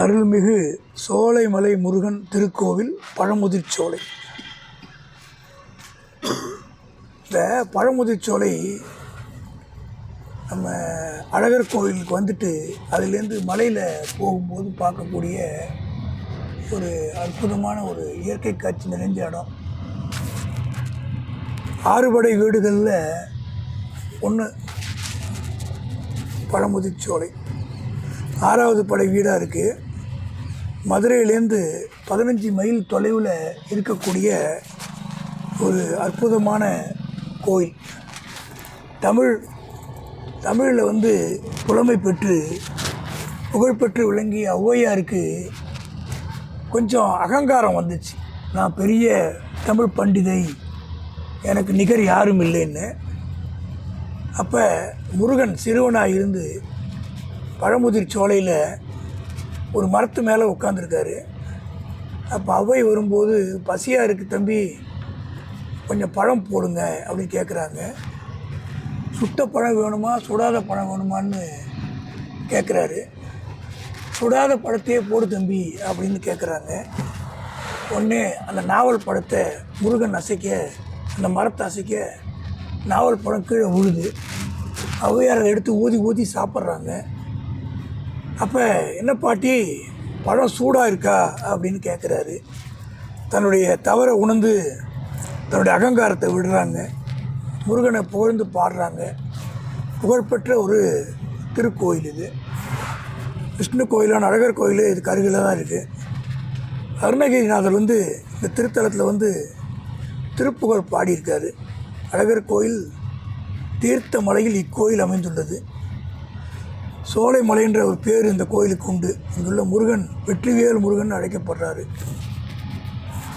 அருள்மிகு சோலைமலை முருகன் திருக்கோவில் பழமுதிர்ச்சோலை. இந்த பழமுதிர்ச்சோலை நம்ம அழகர் கோவிலுக்கு வந்துட்டு அதுலேருந்து மலையில் போகும்போது பார்க்கக்கூடிய ஒரு அற்புதமான ஒரு இயற்கை காட்சி நிறைஞ்ச இடம். ஆறுபடை வீடுகளில் ஒன்று பழமுதிர்ச்சோலை. ஆறாவது படை வீடாக இருக்குது மதுரையிலேருந்து பதினஞ்சு மைல் தொலைவில் இருக்கக்கூடிய ஒரு அற்புதமான கோயில். தமிழ் தமிழில் வந்து புலமை பெற்று புகழ்பெற்று விளங்கிய ஔவையாருக்கு கொஞ்சம் அகங்காரம் வந்துச்சு. நான் பெரிய தமிழ் பண்டிதை எனக்கு நிகர் யாரும் இல்லைன்னு. அப்போ முருகன் சிறுவனாக இருந்து பழமுதிர் சோலையில் ஒரு மரத்து மேலே உட்காந்துருக்காரு அப்போ அவை வரும்போது பசியாக இருக்குது தம்பி கொஞ்சம் பழம் போடுங்க அப்படின்னு கேட்குறாங்க சுட்ட பழம் வேணுமா சுடாத பழம் வேணுமான்னு கேட்குறாரு சுடாத பழத்தையே போடு தம்பி அப்படின்னு கேட்குறாங்க உடனே அந்த நாவல் பழத்தை முருகன் அசைக்க அந்த மரத்தை அசைக்க நாவல் பழம் கீழே விழுது. ஔவையார் எடுத்து ஊதி ஊதி சாப்பிட்றாங்க. அப்போ என்ன பாட்டி பழம் சூடாக இருக்கா அப்படின்னு கேட்குறாரு தன்னுடைய தவறை உணர்ந்து தன்னுடைய அகங்காரத்தை விடுறாங்க. முருகனை புகழ்ந்து பாடுறாங்க. புகழ்பெற்ற ஒரு திருக்கோயில் இது. விஷ்ணு கோயிலான அழகர் கோயில் இதுக்கு அருகில் தான் இருக்குது அருணகிரிநாதர் வந்து இந்த திருத்தலத்தில் வந்து திருப்புகழ் பாடியிருக்காரு. அழகர் கோயில் தீர்த்த மலையில் இக்கோயில் அமைந்துள்ளது. சோலை மலைன்ற ஒரு பேர் இந்த கோயிலுக்கு உண்டு. இங்குள்ள முருகன் வெற்றிவேல் முருகன் அழைக்கப்படுறாரு.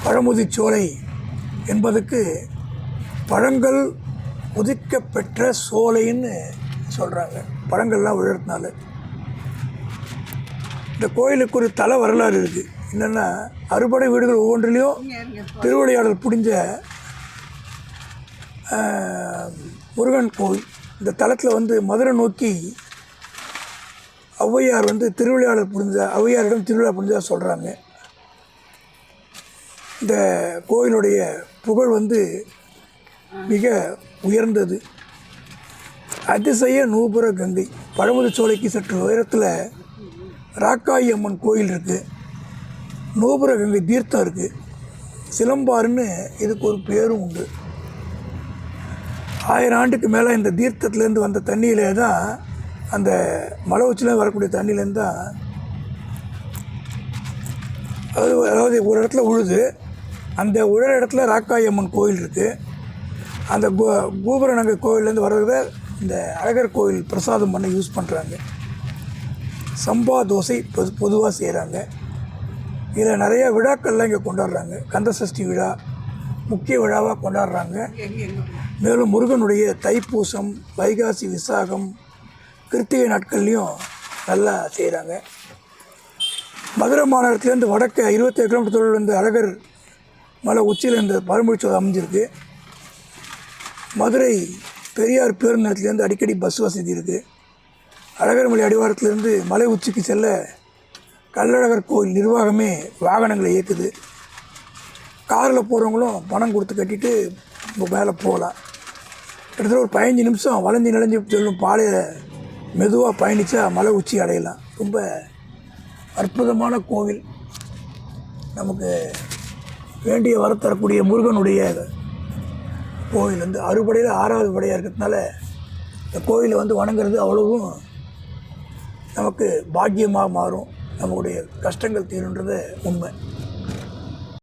பழமுதி சோலை என்பதுக்கு பழங்கள் உதிக்க பெற்ற சோலைன்னு சொல்கிறாங்க பழங்கள்லாம் விழுறதுனால இந்த கோயிலுக்கு ஒரு தல வரலாறு இருக்குது என்னென்னா அறுபடை வீடுகள் ஒவ்வொன்றிலையும் திருவிளையாடல் புடிஞ்ச முருகன் கோவில் இந்த தலத்தில் வந்து மதுரை நோக்கி ஔவையார் வந்து திருவிளையாடல் புரிஞ்சா ஔவையாரிடம் திருவிழா புரிஞ்சதாக சொல்கிறாங்க இந்த கோயிலுடைய புகழ் வந்து மிக உயர்ந்தது. அதிசய நூபுர கங்கை சோலைக்கு சற்று உயரத்தில் ராக்காயி அம்மன் கோயில் இருக்குது நூபுர கங்கை தீர்த்தம் இருக்குது சிலம்பாருன்னு இதுக்கு ஒரு பேரும் உண்டு. ஆயிரம் ஆண்டுக்கு மேலே இந்த தீர்த்தத்துலேருந்து வந்த தண்ணியிலே தான் அந்த மலை உச்சியில் வரக்கூடிய தண்ணியிலேருந்து தான் அதாவது அதாவது ஒரு இடத்துல உழுது அந்த உழற இடத்துல ராக்காய் அம்மன் கோயில் இருக்குது அந்த கோ கோபுரநகர் கோயிலேருந்து வர்றத இந்த அழகர் கோயில் பிரசாதம் பண்ண யூஸ் பண்ணுறாங்க சம்பா தோசை பொது பொதுவாக செய்கிறாங்க இதில் நிறைய விழாக்கள்லாம் இங்கே கொண்டாடுறாங்க. கந்தசஷ்டி விழா முக்கிய விழாவாக கொண்டாடுறாங்க. மேலும் முருகனுடைய தைப்பூசம் வைகாசி விசாகம் கிருத்திகை நாட்கள்லேயும் நல்லா செய்கிறாங்க மதுரை மாநகரத்துலேருந்து வடக்கு இருபத்தேழு கிலோமீட்டர் தொழில் வந்து அழகர் மலை உச்சியில் இந்த பழமொழிச்சோலை அமைஞ்சிருக்கு. மதுரை பெரியார் பேருந்து நிலையத்துலேருந்து அடிக்கடி பஸ் வசதி இருக்குது அழகர் மலை அடிவாரத்துலேருந்து மலை உச்சிக்கு செல்ல கள்ளழகர் கோயில் நிர்வாகமே வாகனங்களை இயக்குது. காரில் போகிறவங்களும் பணம் கொடுத்து கட்டிட்டு மேலே போகலாம். கிட்டத்தட்ட ஒரு பதினஞ்சு நிமிஷம் வளைஞ்சு நிலஞ்சி செல்லும் பாலையில் மெதுவாக பயணித்தா மலை உச்சி அடையலாம். ரொம்ப அற்புதமான கோவில். நமக்கு வேண்டிய வர தரக்கூடிய முருகனுடைய கோவில் வந்து அறுபடையில் ஆறாவது படையாக இருக்கிறதுனால இந்த கோவிலை வந்து வணங்குறது அவ்வளவும் நமக்கு பாக்கியமாக மாறும். நம்மளுடைய கஷ்டங்கள் தீருன்றது உண்மை.